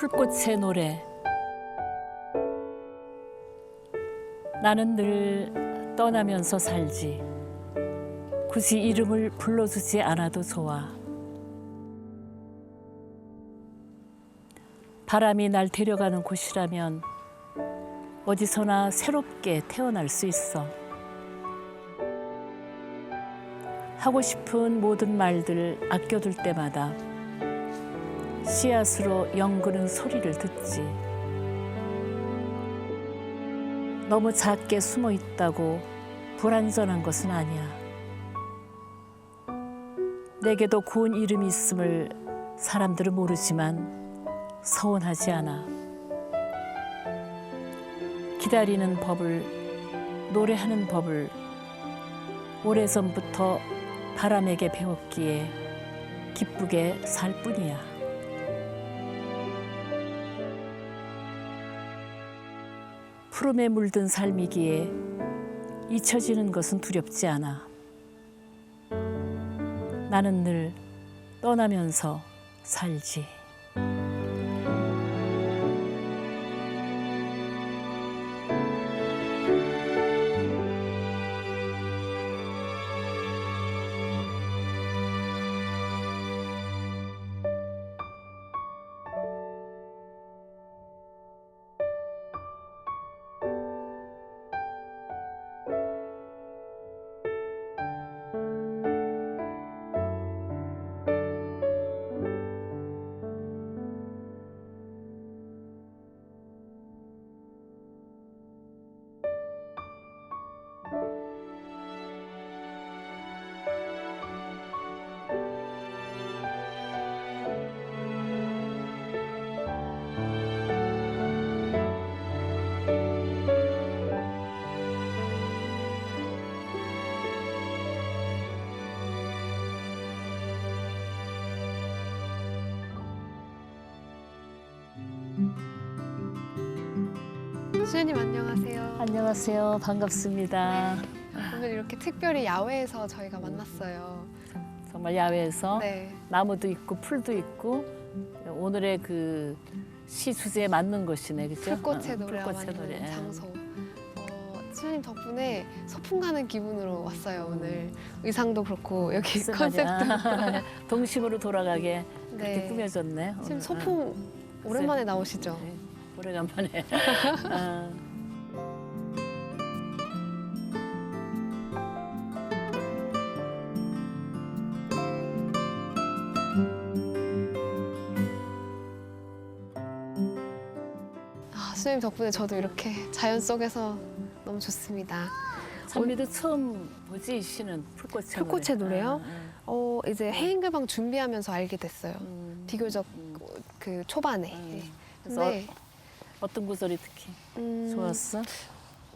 풀꽃의 노래. 나는 늘 떠나면서 살지. 굳이 이름을 불러주지 않아도 좋아. 바람이 날 데려가는 곳이라면 어디서나 새롭게 태어날 수 있어. 하고 싶은 모든 말들 아껴둘 때마다 씨앗으로 연그는 소리를 듣지. 너무 작게 숨어 있다고 불완전한 것은 아니야. 내게도 고운 이름이 있음을 사람들은 모르지만 서운하지 않아. 기다리는 법을, 노래하는 법을 오래전부터 바람에게 배웠기에 기쁘게 살 뿐이야. 푸름에 물든 삶이기에 잊혀지는 것은 두렵지 않아. 나는 늘 떠나면서 살지. 수현님 안녕하세요. 안녕하세요. 반갑습니다. 오늘 이렇게 특별히 야외에서 저희가 만났어요. 정말 야외에서 네. 나무도 있고 풀도 있고 오늘의 그 시 주제에 맞는 곳이네, 그죠? 어, 노래가 풀꽃의 만드는 노래. 장소. 어, 수현님 덕분에 소풍 가는 기분으로 왔어요 오늘. 의상도 그렇고 여기 컨셉도. 동심으로 돌아가게 그렇게 네. 꾸며졌네. 지금 오늘. 소풍 오랜만에 나오시죠? 네, 오래간만에. 어. 아, 수현님 덕분에 저도 이렇게 자연 속에서 너무 좋습니다. 선미도 처음 보지 이 시는 풀꽃의, 풀꽃의 노래. 노래요? 어, 어. 어 이제 해인글방 준비하면서 알게 됐어요. 음, 비교적 음, 그 초반에. 음. 그래서 네. 어떤 구절이 특히 음, 좋았어?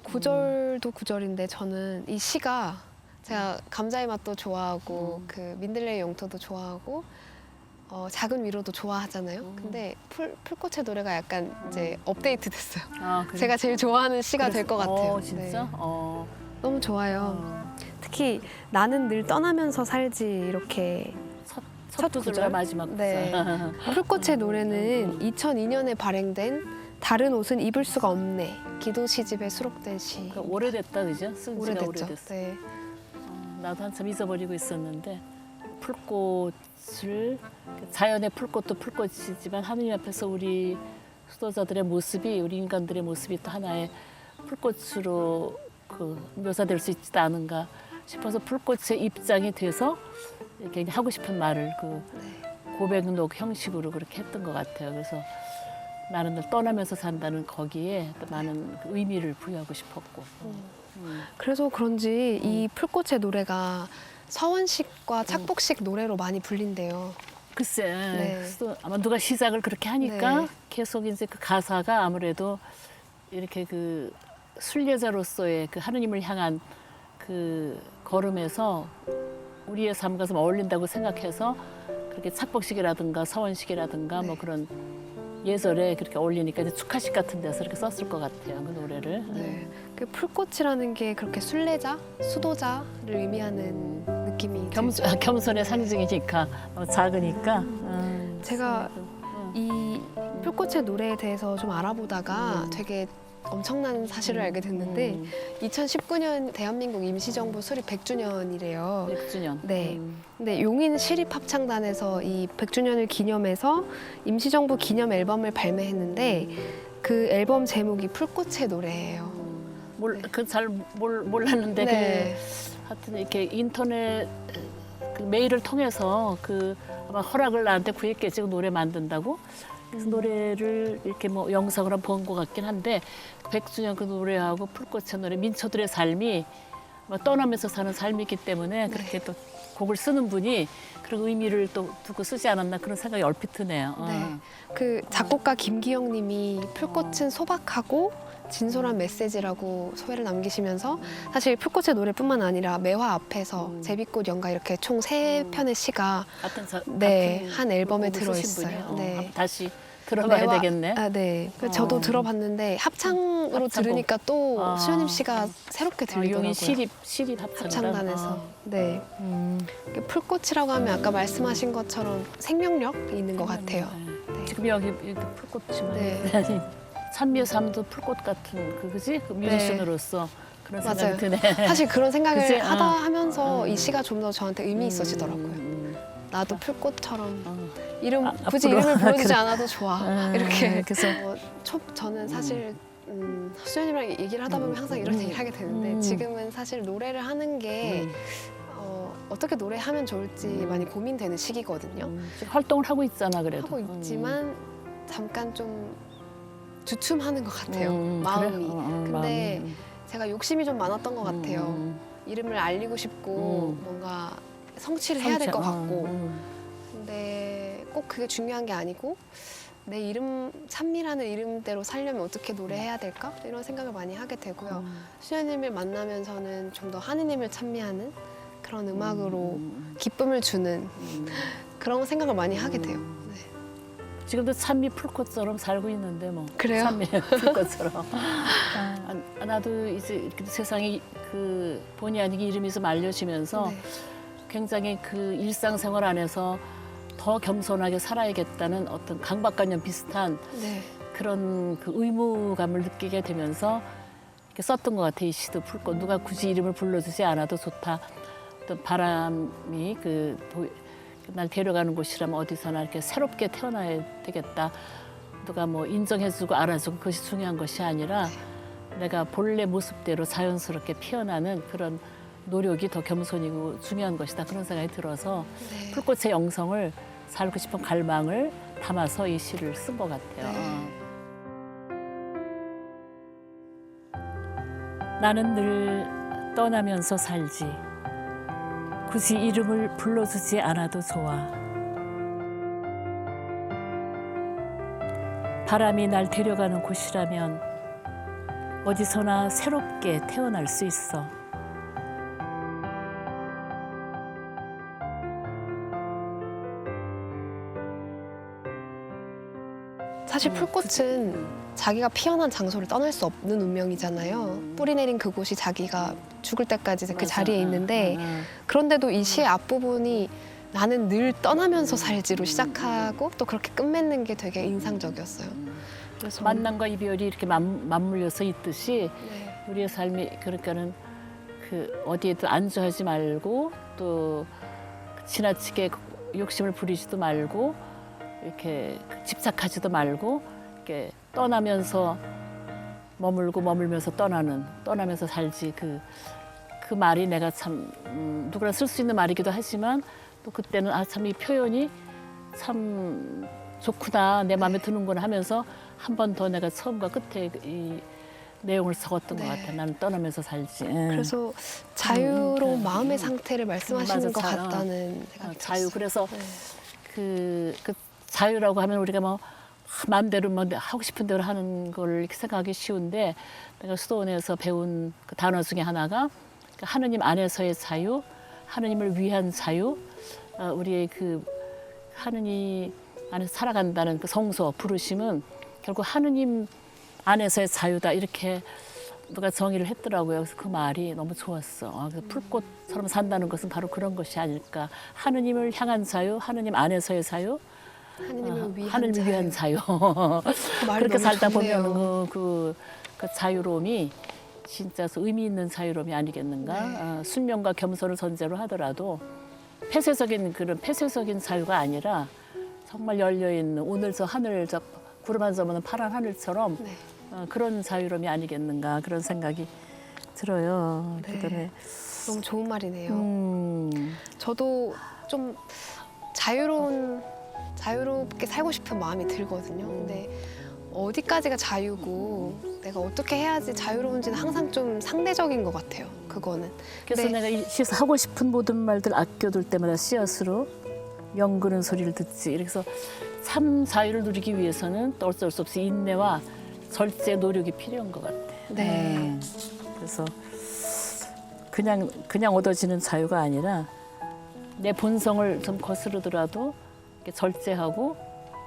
구절도 구절인데 저는 이 시가 제가 감자의 맛도 좋아하고 음. 그 민들레의 영토도 좋아하고 어, 작은 위로도 좋아하잖아요. 음. 근데 풀 풀꽃의 노래가 약간 이제 업데이트 됐어요. 아, 그래? 제가 제일 좋아하는 시가 될 것 같아요. 어, 진짜? 네. 어. 너무 좋아요. 어. 특히 나는 늘 떠나면서 살지 이렇게 첫, 구절? 마지막 구절. 네. 풀꽃의 노래는 2002년에 발행된 다른 옷은 입을 수가 없네 기도 시집에 수록된 시. 그 오래됐다 그죠? 쓴 지가 오래됐죠. 오래됐어. 네. 어, 나도 한참 잊어버리고 있었는데 풀꽃을 자연의 풀꽃도 풀꽃이지만 하느님 앞에서 우리 수도자들의 모습이 우리 인간들의 모습이 또 하나의 풀꽃으로 그 묘사될 수 있지도 않은가 싶어서 풀꽃의 입장이 돼서 이렇게 하고 싶은 말을 그 네. 고백록 형식으로 그렇게 했던 것 같아요. 그래서 나는 늘 떠나면서 산다는 거기에 또 많은 그 의미를 부여하고 싶었고. 음. 그래서 그런지 이 풀꽃의 노래가 서원식과 착복식 노래로 많이 불린대요. 글쎄, 네. 또 아마 누가 시작을 그렇게 하니까 네. 계속 이제 그 가사가 아무래도 이렇게 그 순례자로서의 그 하느님을 향한 그 걸음에서 우리의 삶과 좀 어울린다고 생각해서 그렇게 착복식이라든가 서원식이라든가 뭐 네. 그런 예절에 그렇게 어울리니까 이제 축하식 같은 데서 이렇게 썼을 것 같아요 그 노래를. 네. 그 풀꽃이라는 게 그렇게 순례자, 수도자를 의미하는 느낌이 겸, 들죠. 겸손의 상징이니까 어, 작으니까. 음, 제가 음, 이 풀꽃의 노래에 대해서 좀 알아보다가 되게 엄청난 사실을 알게 됐는데 음, 2019년 대한민국 임시정부 수립 100주년이래요. 6주년. 네. 음. 근데 용인 시립 합창단에서 이 100주년을 기념해서 임시정부 기념 앨범을 발매했는데 그 앨범 제목이 풀꽃의 노래예요. 몰, 그 잘 몰랐는데 네. 그 하여튼 이렇게 인터넷 그 메일을 통해서 그 아마 허락을 나한테 구했겠지 그 노래 만든다고 그래서 노래를 이렇게 뭐 영상으로 본 것 같긴 한데 백주년 그 노래하고 풀꽃의 노래 민초들의 삶이 뭐 떠나면서 사는 삶이기 때문에 그렇게 또 곡을 쓰는 분이 그런 의미를 또 두고 쓰지 않았나 그런 생각이 얼핏 드네요. 어. 네. 그 작곡가 김기영 님이 풀꽃은 소박하고 진솔한 메시지라고 소회를 남기시면서 사실 풀꽃의 노래뿐만 아니라 매화 앞에서 음. 제비꽃 연가 이렇게 총 세 편의 시가 같은 자, 네, 같은 한 앨범에 들어 있어요. 분이요? 어, 네. 다시 들어봐야 매화- 되겠네. 아, 네. 그 어. 저도 들어봤는데 합창으로 합창곡. 들으니까 또 아. 수현임 씨가 새롭게 아, 들리더라고요. 용인 시립 시립 합창단. 합창단에서. 어. 네. 음. 풀꽃이라고 하면 아까 말씀하신 것처럼 생명력이 있는 것 같아요. 네. 지금 여기 여기 풀꽃이만 네. 삶도 풀꽃 같은 그 그지 그 뮤지션으로서 그런 맞아요. 생각이 드네. 사실 그런 생각을 그치? 하다 어. 하면서 음. 이 시가 좀 더 저한테 의미 있어지더라고요. 음, 나도 풀꽃처럼 음. 이름 아, 굳이 앞으로. 이름을 불러주지 그래. 않아도 좋아. 음, 이렇게 그래서 어, 초, 저는 사실 음, 수현이랑 얘기를 하다 보면 항상 이런 음. 얘기를 하게 되는데 음. 지금은 사실 노래를 하는 게 음, 어, 어떻게 노래하면 좋을지 많이 고민되는 시기거든요. 음, 지금 활동을 하고 있잖아 그래도. 하고 있지만 잠깐 좀 주춤하는 것 같아요. 음, 마음이. 그래? 어, 어, 근데 마음이. 제가 욕심이 좀 많았던 것 같아요. 음, 이름을 알리고 싶고 음. 뭔가 성취를 해야 될 것 성취- 어, 같고 음, 근데 꼭 그게 중요한 게 아니고 내 이름 찬미라는 이름대로 살려면 어떻게 노래해야 될까 이런 생각을 많이 하게 되고요. 음, 수현님을 만나면서는 좀 더 하느님을 찬미하는 그런 음악으로 음, 기쁨을 주는 음. 그런 생각을 많이 하게 돼요. 네. 지금도 찬미 풀꽃처럼 살고 있는데 뭐. 그래요? 찬미 풀꽃처럼. 아, 나도 이제 이렇게 세상에 그 본의 아니게 이름이 좀 알려지면서 네. 굉장히 그 일상생활 안에서 더 겸손하게 살아야겠다는 어떤 강박관념 비슷한 네. 그런 그 의무감을 느끼게 되면서 이렇게 썼던 것 같아 이 시도 풀꽃 누가 굳이 이름을 불러주지 않아도 좋다 어떤 바람이 그 날 데려가는 곳이라면 어디서나 이렇게 새롭게 태어나야 되겠다 누가 뭐 인정해주고 알아주고 그것이 중요한 것이 아니라 내가 본래 모습대로 자연스럽게 피어나는 그런 노력이 더 겸손이고 중요한 것이다 그런 생각이 들어서 네. 풀꽃의 영성을 살고 싶은 갈망을 담아서 이 시를 쓴 것 같아요. 네. 나는 늘 떠나면서 살지. 굳이 이름을 불러주지 않아도 좋아. 바람이 날 데려가는 곳이라면 어디서나 새롭게 태어날 수 있어. 사실 음, 풀꽃은 자기가 피어난 장소를 떠날 수 없는 운명이잖아요. 음. 뿌리 내린 그곳이 자기가 죽을 때까지 그. 자리에 응, 있는데 응, 응. 그런데도 이 시의 앞부분이 나는 늘 떠나면서 살지로 시작하고 또 그렇게 끝맺는 게 되게 인상적이었어요. 그래서 만남과 이별이 이렇게 맞, 맞물려서 있듯이 네. 우리의 삶이 그러니까는 그 어디에도 안주하지 말고 또 지나치게 욕심을 부리지도 말고 이렇게 집착하지도 말고 이렇게 떠나면서 머물고 머물면서 떠나는 떠나면서 살지 그 그 말이 내가 참 음, 누구나 쓸 수 있는 말이기도 하지만 또 그때는 아 참 이 표현이 참 좋구나 내 마음에 드는구나 하면서 한 번 더 내가 처음과 끝에 이 내용을 적었던 것 네. 같아. 나는 떠나면서 살지. 응. 그래서 자유로운 음, 마음의 음. 상태를 말씀하시는 맞아, 것 자유. 같다는 어, 생각이 자유. 들었어요. 그래서 네. 그, 그 자유라고 하면 우리가 뭐 마음대로 뭐 하고 싶은 대로 하는 걸 이렇게 생각하기 쉬운데 내가 수도원에서 배운 그 단어 중에 하나가 그 하느님 안에서의 자유, 하느님을 위한 자유, 어, 우리의 그 하느님 안에서 살아간다는 그 성소 부르심은 결국 하느님 안에서의 자유다 이렇게 누가 정의를 했더라고요. 그래서 그 말이 너무 좋았어. 아, 그래서 풀꽃처럼 산다는 것은 바로 그런 것이 아닐까. 하느님을 향한 자유, 하느님 안에서의 자유, 하느님을 어, 위한 하늘을. 위한 자유. 그 그렇게 살다. 보면 그, 그, 그 자유로움이 진짜 의미 있는 자유로움이 아니겠는가? 네. 어, 순명과 겸손을 전제로 하더라도 폐쇄적인 그런 폐쇄적인 자유가 아니라 정말 열려 있는 오늘 저 하늘 저 구름 한점 없는 파란 하늘처럼 네. 어, 그런 자유로움이 아니겠는가 그런 생각이 들어요. 네. 그다음에 너무 좋은 말이네요. 음, 저도 좀 자유로운 자유롭게 살고 싶은 마음이 들거든요. 근데 어디까지가 자유고 내가 어떻게 해야지 자유로운지는 항상 좀 상대적인 것 같아요. 그거는. 그래서 네. 내가 이 시에서 하고 싶은 모든 말들 아껴둘 때마다 씨앗으로 연그는 소리를 듣지. 그래서 참 자유를 누리기 위해서는 또 어쩔 수 없이 인내와 절제 노력이 필요한 것 같아. 네. 음, 그래서 그냥 그냥 얻어지는 자유가 아니라 내 본성을 좀 거스르더라도 절제하고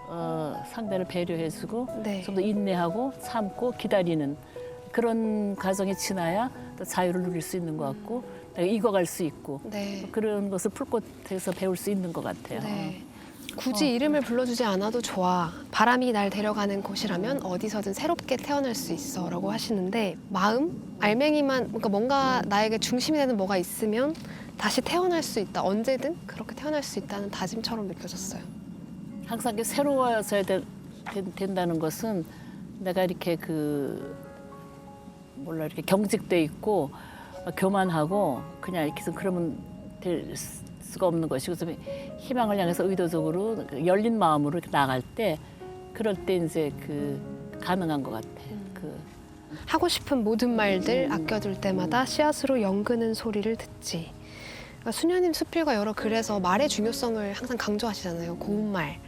어, 상대를 배려해주고 네. 좀더 인내하고 참고 기다리는 그런 과정이 지나야 또 자유를 누릴 수 있는 것 같고 내가 익어갈 수 있고 네. 그런 것을 풀꽃에서 배울 수 있는 것 같아요. 네. 굳이 이름을 불러주지 않아도 좋아. 바람이 날 데려가는 곳이라면 어디서든 새롭게 태어날 수 있어. 라고 하시는데, 마음? 알맹이만, 그러니까 뭔가 나에게 중심이 되는 뭐가 있으면 다시 태어날 수 있다. 언제든 그렇게 태어날 수 있다는 다짐처럼 느껴졌어요. 항상 이렇게 새로워져야 되- 된- 된다는 것은 내가 이렇게 그 몰라 이렇게 경직돼 있고 어, 교만하고 그냥 이렇게 그러면 될 수- 수가 없는 것이고 좀 희망을 향해서 의도적으로 그 열린 마음으로 이렇게 나갈 때 그럴 때 이제 그 가능한 것 같아. 그 하고 싶은 모든 말들 아껴둘 때마다 씨앗으로 연그는 소리를 듣지. 그러니까 수녀님 수필과 여러 글에서 말의 중요성을 항상 강조하시잖아요. 고운 말.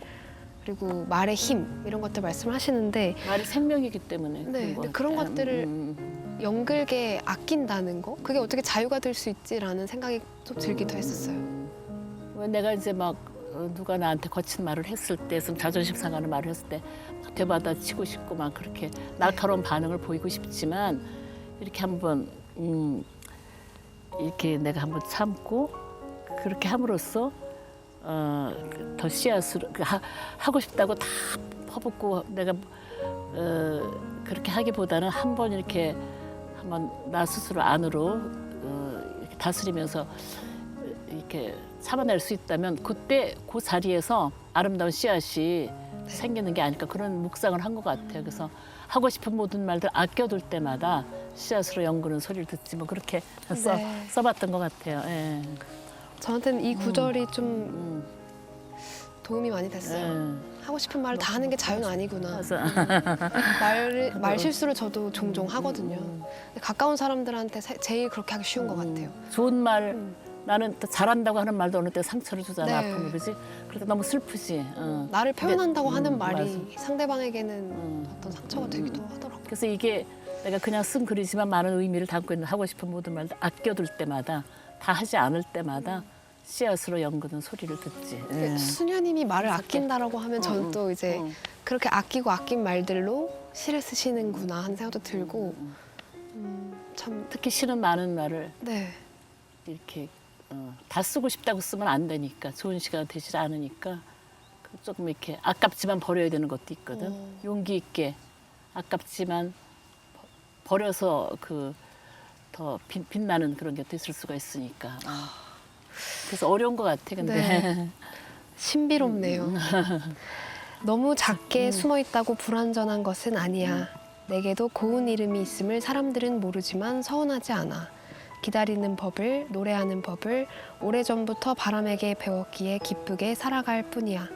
그리고 말의 힘 이런 것들 말씀을 하시는데 말이 생명이기 때문에 네, 근데 그런 같아. 것들을 음, 음. 연글게 아낀다는 거 그게 어떻게 자유가 될 수 있지라는 생각이 좀 들기도 했었어요. 왜 내가 이제 막 어, 누가 나한테 거친 말을 했을 때, 좀 자존심 상하는 말을 했을 때, 막 되받아 치고 싶고 막 그렇게 날카로운 반응을 보이고 싶지만 이렇게 한번 음, 이렇게 내가 한번 참고 그렇게 함으로써 어, 그더 씨앗으로 그 하, 하고 싶다고 다 퍼붓고 내가 어, 그렇게 하기보다는 한 번 이렇게 한번 나 스스로 안으로 어, 이렇게 다스리면서 이렇게 참아낼 수 있다면 그때 그 자리에서 아름다운 씨앗이 생기는 게 아닐까 그런 묵상을 한 것 같아요. 그래서 하고 싶은 모든 말들 아껴둘 때마다 씨앗으로 연구는 소리를 듣지 뭐 그렇게 써, 네. 써봤던 것 같아요. 예. 저한테는 이 구절이 좀 음, 도움이 많이 됐어요. 예. 하고 싶은 말을 다 하는 게 자유는 아니구나. 그래서 말, 말 실수를 저도 종종 하거든요. 근데 가까운 사람들한테 세- 제일 그렇게 하기 쉬운 것 같아요. 좋은 말 음. 나는 또 잘한다고 하는 말도 어느 때 상처를 주잖아 네. 아픔을 그지? 그래서 너무 슬프지. 어. 나를 표현한다고 음, 하는 말이 맞아. 상대방에게는 음. 어떤 상처가 되기도 하더라고요. 그래서 이게 내가 그냥 쓴 글이지만 많은 의미를 담고 있는 하고 싶은 모든 말들 아껴둘 때마다 다 하지 않을 때마다 씨앗으로 연그는 소리를 듣지. 예. 수녀님이 말을 아낀다라고 하면 저는 음, 또 이제 음. 그렇게 아끼고 아낀 말들로 시를 쓰시는구나 하는 생각도 들고 음, 참 특히 싫은 많은 말을 네. 이렇게 어, 다 쓰고 싶다고 쓰면 안 되니까 좋은 시가 되질 않으니까 그 조금 이렇게 아깝지만 버려야 되는 것도 있거든. 어. 용기 있게 아깝지만 버- 버려서 그 더 빛나는 그런 게 있을 수가 있으니까. 어. 그래서 어려운 것 같아. 근데 네. 신비롭네요. 음. 너무 작게 숨어 있다고 불완전한 것은 아니야. 내게도 고운 이름이 있음을 사람들은 모르지만 서운하지 않아. 기다리는 법을, 노래하는 법을 오래전부터 바람에게 배웠기에 기쁘게 살아갈 뿐이야.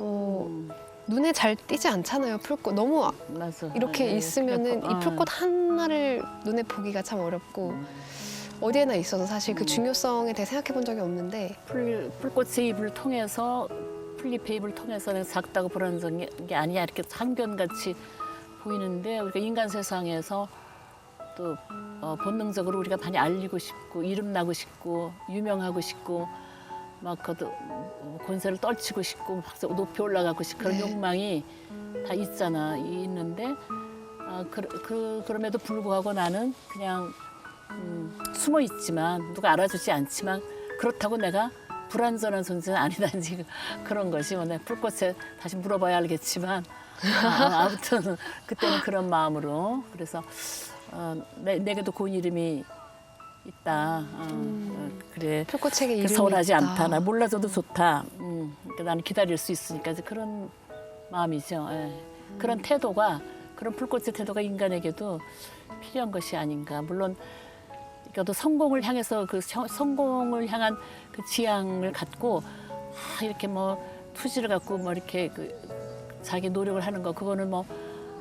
어, 음, 눈에 잘 띄지 않잖아요, 풀꽃. 너무 아- 맞아. 이렇게 예, 있으면은 그래서, 이 풀꽃 하나를 눈에 보기가 참 어렵고 어디에나 있어서 사실 그 중요성에 대해 생각해 본 적이 없는데 풀, 풀꽃의 입을 통해서 풀잎의 입을 통해서 내가 작다고 불안한 게 아니야 이렇게 한견같이 보이는데 우리가 인간 세상에서 또 어, 본능적으로 우리가 많이 알리고 싶고 이름 나고 싶고 유명하고 싶고 막 그것도 어, 권세를 떨치고 싶고 막 높이 올라가고 싶고 그런 네. 욕망이 다 있잖아 이- 있는데 아, 그, 그, 그럼에도 불구하고 나는 그냥 음, 숨어 있지만 누가 알아주지 않지만 그렇다고 내가 불완전한 존재는 아니다 이제 그런 것이 뭐내 불꽃에 다시 물어봐야 알겠지만 아, 아무튼 그때는 그런 마음으로 그래서 어, 내, 내게도 고운 이름이 있다. 어, 어, 그래. 풀꽃에게 그 이름이 서운하지 있다. 않다. 나 몰라줘도 좋다. 음, 그러니까 나는 기다릴 수 있으니까 이제 그런 마음이죠. 예. 그런 태도가 그런 불꽃의 태도가 인간에게도 필요한 것이 아닌가. 물론 그러니까 성공을 향해서 그 성- 성공을 향한 그 지향을 갖고 아, 이렇게 뭐 투지를 갖고 뭐 이렇게 그 자기 노력을 하는 거 그거는 뭐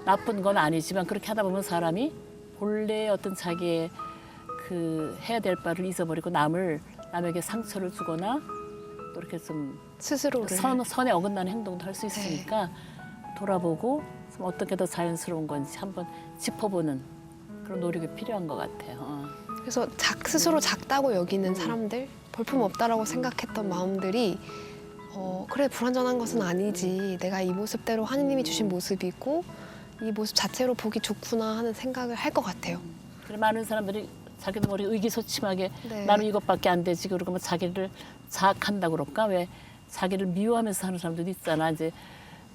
나쁜 건 아니지만 그렇게 하다 보면 사람이 본래 어떤 자기의 그 해야 될 바를 잊어버리고 남을 남에게 상처를 주거나 또 이렇게 좀 스스로를. 선, 선에 어긋나는 행동도 할 수 있으니까 돌아보고 좀 어떻게 더 자연스러운 건지 한번 짚어보는 그런 노력이 필요한 것 같아요. 어. 그래서 작 스스로 작다고 여기는 사람들 볼품 없다라고 생각했던 마음들이 어, 그래 불완전한 것은 아니지. 내가 이 모습대로 하느님이 주신 모습이고 이 모습 자체로 보기 좋구나 하는 생각을 할 것 같아요. 그래 많은 사람들이 자기도 머리 의기소침하게 네. 나는 이것밖에 안 되지 그러고 뭐 자기를 자학한다 그럴까 왜 자기를 미워하면서 사는 사람들도 있잖아 이제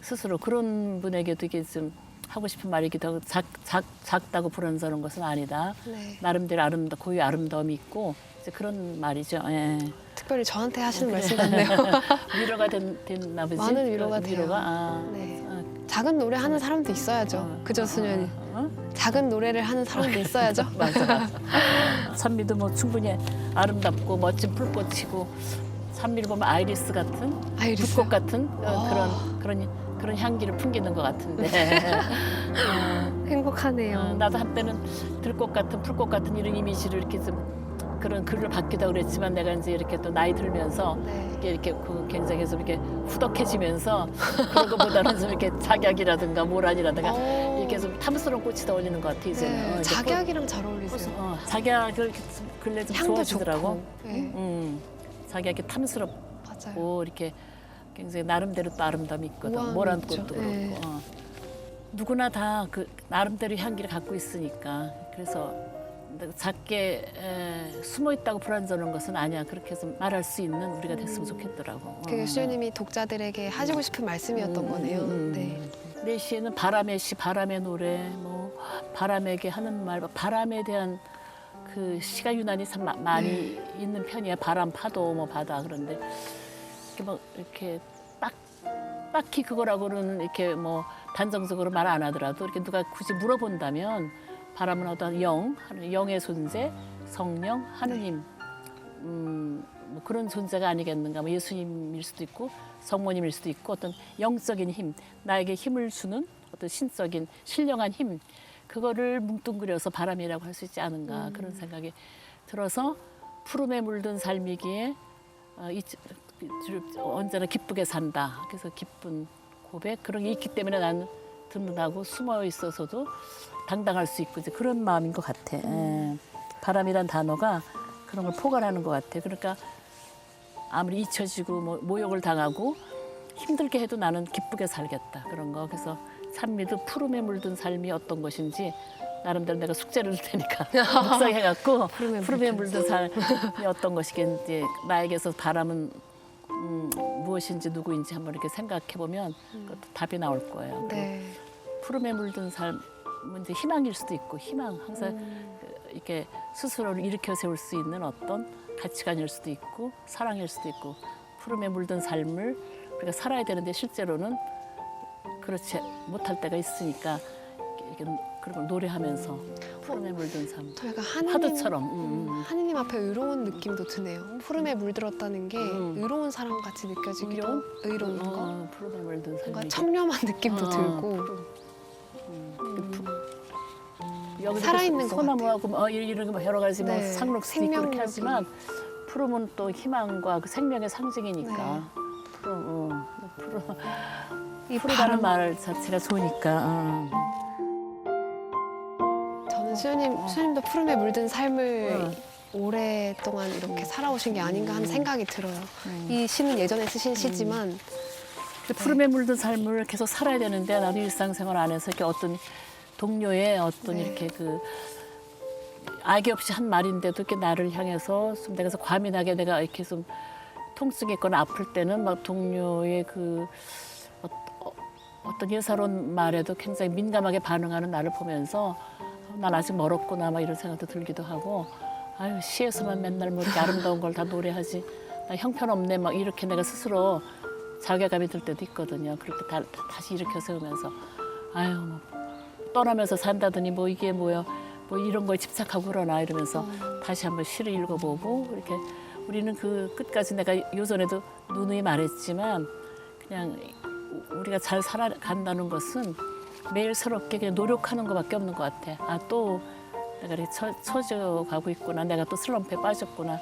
스스로 그런 분에게도 이게 좀 하고 싶은 말이기도 하고 작, 작, 작다고 불안스러운 것은 아니다 네. 나름대로 아름다 고유 아름다움이 있고 이제 그런 말이죠 예. 특별히 저한테 하시는 말씀 같네요. 위로가 된, 됐나 보지 많은 위로가 어, 위로가 돼요. 아, 네. 아, 작은 노래 하는 사람도 있어야죠. 어, 그죠 어, 수년이. 어? 작은 노래를 하는 사람도 있어야죠. 맞아, 맞아. 산미도 뭐 충분히 아름답고 멋진 불꽃이고 산미를 보면 아이리스 같은 아이리스. 불꽃 같은 어, 아. 그런 그런 그런 향기를 풍기는 것 같은데 어, 행복하네요. 어, 나도 한때는 들꽃 같은 풀꽃 같은 이런 이미지를 이렇게 좀 그런 글을 받기도 하고 그랬지만 내가 이제 이렇게 또 나이 들면서 네. 이렇게 이렇게 그 굉장히 좀 이렇게 후덕해지면서 그런 것보다는 좀 이렇게 작약이라든가 모란이라든가 어. 이렇게 좀 탐스러운 꽃이 더 어울리는 것 같아 이제는. 네, 어, 이제 작약이랑 잘 꽃- 어울리세요. 어, 이렇게 좀 근래 좀 향도 좋아지더라고. 좋고. 네, 음, 작약이 탐스럽고 맞아요. 이렇게 굉장히 나름대로 또 아름다움이 있거든. 우아함이 모란 있죠. 꽃도 그렇고. 네. 어. 누구나 다 그 나름대로 향기를 갖고 있으니까 그래서 작게 에, 숨어 있다고 불안정한 것은 아니야. 그렇게 해서 말할 수 있는 우리가 됐으면 좋겠더라고. 어. 그게 수녀님이 독자들에게 하시고 싶은 말씀이었던 음, 거네요. 음, 네. 음. 내 시에는 바람의 시, 바람의 노래, 뭐 바람에게 하는 말, 바람에 대한 그 시가 유난히 참 마- 많이 네. 있는 편이야. 바람, 파도, 뭐 바다 그런데 이렇게 뭐 이렇게 딱 딱히 그거라고는 이렇게 뭐 단정적으로 말 안 하더라도 이렇게 누가 굳이 물어본다면 바람은 어떤 영, 하는 영의 존재, 성령, 하느님, 음, 뭐 그런 존재가 아니겠는가. 뭐 예수님일 수도 있고 성모님일 수도 있고 어떤 영적인 힘, 나에게 힘을 주는 어떤 신적인 신령한 힘, 그거를 뭉뚱그려서 바람이라고 할 수 있지 않은가. 그런 생각이 들어서 푸름에 물든 삶이기에 어, 이, 이- 언제나 기쁘게 산다. 그래서 기쁜 고백? 그런 게 있기 때문에 나는 든든하고 숨어 있어서도 당당할 수 있고 이제 그런 마음인 것 같아. 예. 바람이란 단어가 그런 걸 포괄하는 것 같아. 그러니까 아무리 잊혀지고 뭐 모욕을 당하고 힘들게 해도 나는 기쁘게 살겠다 그런 거. 그래서 산미도 푸름에 물든 삶이 어떤 것인지 나름대로 내가 숙제를 줄 테니까 묵상해갖고 푸름에 푸름에 물든 삶이 어떤 것이겠는지 나에게서 바람은 음, 무엇인지 누구인지 한번 이렇게 생각해 보면 그것도 답이 나올 거예요. 네. 푸름에 물든 삶은 이제 희망일 수도 있고 희망 항상 음. 그 이렇게 스스로를 일으켜 세울 수 있는 어떤 가치관일 수도 있고 사랑일 수도 있고 푸름에 물든 삶을 우리가 살아야 되는데 실제로는 그렇지 못할 때가 있으니까 이렇게 그런 걸 노래하면서 푸름에 물든 삶저 약간 하느님, 파도처럼 음, 음. 하느님 앞에 의로운 느낌도 드네요. 푸름에 물들었다는 게 음. 의로운 사람 같이 느껴지기도 의로운? 의로운 거. 어, 푸름에 물든 삶이 뭔가 청렴한 느낌도 어, 들고 푸름. 음. 여기서 살아있는 것 소나무하고 뭐 이런 거 여러 가지 뭐 네, 상록수도 있고 그렇게 생명력이. 하지만 푸름은 또 희망과 그 생명의 상징이니까 네. 푸름, 어, 푸름, 이 푸르다는 말 자체가 좋으니까 어. 저는 수녀님 수녀님도 푸름에 물든 삶을 어. 오랫동안 이렇게 살아오신 게 아닌가 하는 생각이 들어요. 음. 이 시는 예전에 쓰신 시지만 근데 푸름에 물든 삶을 계속 살아야 되는데 나도 일상생활 안에서 이렇게 어떤 동료의 어떤 네. 이렇게 그 악의 없이 한 말인데도 이렇게 나를 향해서 좀 내가 서 과민하게 내가 이렇게 좀 통증이 있거나 아플 때는 막 동료의 그 어, 어, 어떤 예사로운 말에도 굉장히 민감하게 반응하는 나를 보면서 난 아직 멀었구나 막 이런 생각도 들기도 하고 아유 시에서만 맨날 뭐 이렇게 아름다운 걸 다 노래하지 나 형편없네 막 이렇게 내가 스스로 자괴감이 들 때도 있거든요. 때 다, 다- 다시 일으켜 세우면서 아유 뭐 떠나면서 산다더니 뭐 이게 뭐야 뭐 이런 거에 집착하고 그러나 이러면서 다시 한번 시를 읽어보고 이렇게 우리는 그 끝까지 내가 요전에도 누누이 말했지만 그냥 우리가 잘 살아간다는 것은 매일 새롭게 그냥 노력하는 것밖에 없는 것 같아. 아 또 내가 이렇게 처, 처져 가고 있구나. 내가 또 슬럼프에 빠졌구나.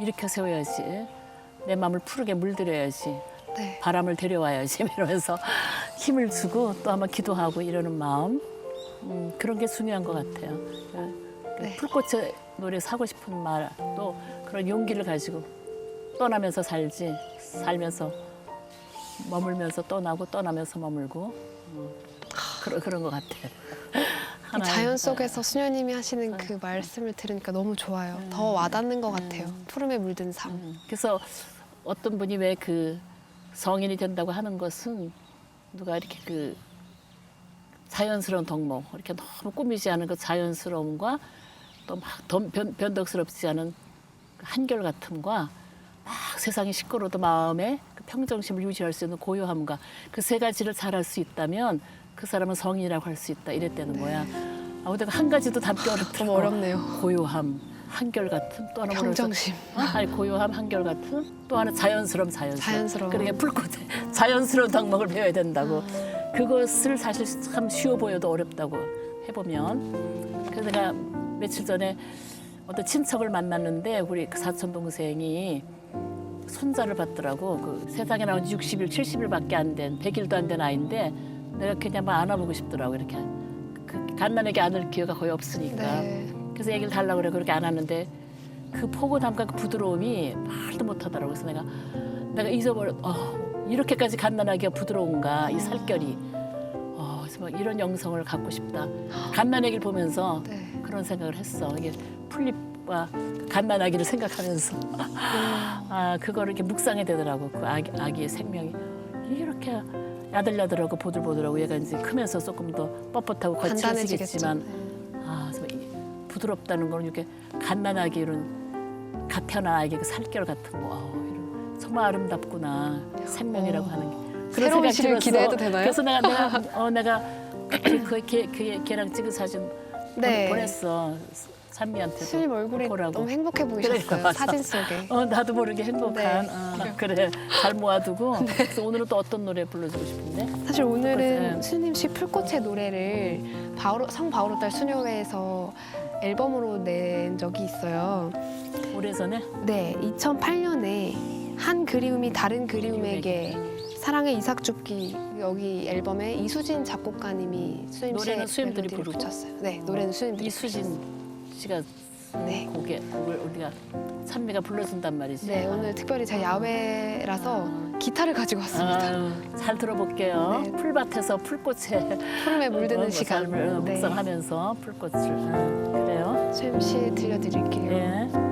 일으켜 세워야지. 내 마음을 푸르게 물들여야지. 네. 바람을 데려와야지 이러면서 힘을 주고 또 한번 기도하고 이러는 마음 음, 그런 게 중요한 것 같아요. 그 네. 풀꽃의 노래 사고 싶은 말 또 그런 용기를 가지고 떠나면서 살지 살면서 머물면서 떠나고 떠나면서 머물고 음, 그런 그런 것 같아요. 자연 속에서 수녀님이 하시는 그 말씀을 들으니까 너무 좋아요. 더 와닿는 것 같아요. 푸름에 물든 삶. 음, 그래서 어떤 분이 왜그 성인이 된다고 하는 것은 누가 이렇게 그 자연스러운 덕목 이렇게 너무 꾸미지 않은 그 자연스러움과 또 막 변덕스럽지 않은 그 한결 같음과 막 세상이 시끄러워도 마음의 그 평정심을 유지할 수 있는 고요함과 그 세 가지를 잘할 수 있다면 그 사람은 성인이라고 할 수 있다 이랬다는 거야. 아 근데 한 가지도 담기 어렵더라고. 너무 어렵네요. 고요함, 한결 같음, 또 하나 평정심. 아니 고요함 한결 같은 또 하나 자연스러움 자연스러움. 자연스러움. 그러니까 불꽃에 자연스러운 덕목을 배워야 된다고. 그것을 사실 참 쉬워 보여도 어렵다고 해보면. 그래서 내가 며칠 전에 어떤 친척을 만났는데 우리 그 사촌 동생이 손자를 받더라고. 그 세상에 나온 지 60일 70일밖에 안 된 100일도 안 된 아이인데 내가 그냥 막 안아보고 싶더라고 이렇게. 그 갓난에게 안을 기회가 거의 없으니까. 네. 그래서 얘기를 달라고 그래 그렇게 안 하는데 그 포근함과 그 부드러움이 말도 못하더라고 그래서 내가 내가 잊어버려 어, 이렇게까지 갓난하게 부드러운가 이 살결이. 어, 그래서 막 이런 영성을 갖고 싶다. 갓난아기를 보면서 네. 그런 생각을 했어. 이게 풀잎과 그 갓난아기를 생각하면서. 아 그거를 이렇게 묵상해 되더라고 그 아기, 아기의 생명이. 이렇게 야들야들하고 보들보들하고 얘가 이제 크면서 조금 더 뻣뻣하고. 거칠어지겠지만 부드럽다는 거는 이렇게 갓난아기 이런 아이의 그 살결 같은 거 어, 이런, 정말 아름답구나 생명이라고 어. 하는 게 새로운 생각이 시를. 기대해도 되나요? 그래서 내가 내가 어 내가 그, 그, 걔, 걔, 걔랑 찍은 사진 네. 보내, 냈어 찬미한테도 수님 얼굴이 보라고. 너무 행복해 보이셨어요. 그러니까 맞아. 사진 속에. 어 나도 모르게 행복한 네. 어, 그래 잘 모아두고 그래서 오늘은 또 어떤 노래 불러주고 싶은데 사실 오늘은 네. 수님 씨 풀꽃의 노래를 바오로, 성 바오로딸 수녀회에서 앨범으로 낸 적이 있어요. 오래전에 네, 2008년에 한 그리움이 다른 그리움에게 사랑의 이삭 죽기 여기 앨범에 이수진 작곡가님이 수님 노래는 멜로디를 부르고? 붙였어요. 네, 노래는 수님들이 이수진 씨가 쓴 네. 곡에 곡을 우리가 찬미가 불러준단 말이지. 네, 오늘 특별히 제가 야외라서 기타를 가지고 왔습니다. 아유, 잘 들어볼게요. 네. 풀밭에서 풀꽃에 푸름에 물드는 어, 시간. 삶을 네. 묵상하면서 풀꽃을 어, 그래요. 씨 들려드릴게요. 예.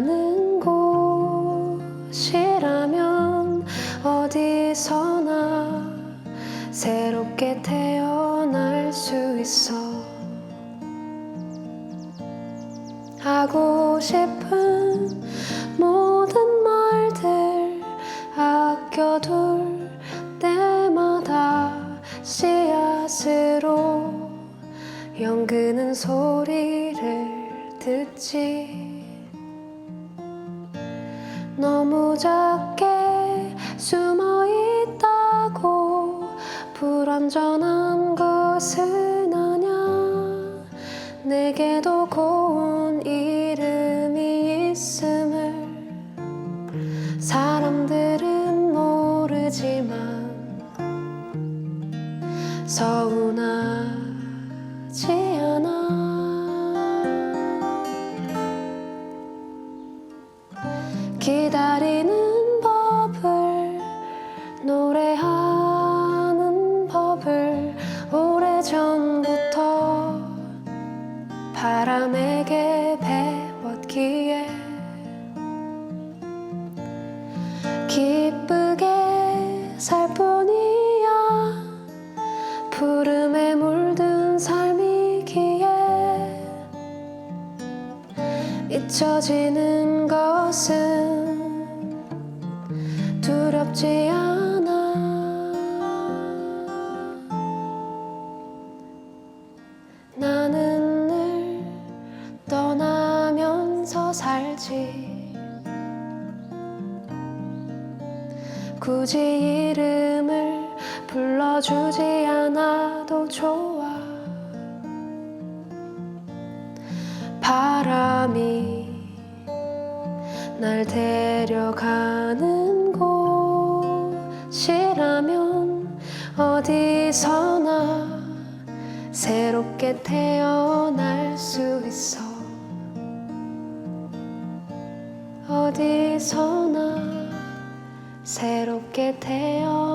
데려가는 곳이라면 어디서나 새롭게 태어날 수 있어. 하고 싶은 모든 말들 아껴둘 때마다 씨앗으로 연그는 소리를 듣지 너무 작게 숨어 있다고 불완전한 것은 아냐 내게도 고운 이름이 있음을 사람들은 모르지만 서운하 살지. 굳이 이름을 불러주지 않아도 좋아. 바람이 날 데려가는 곳이라면 어디서나 새롭게 태어날 수 있어 새롭게 태어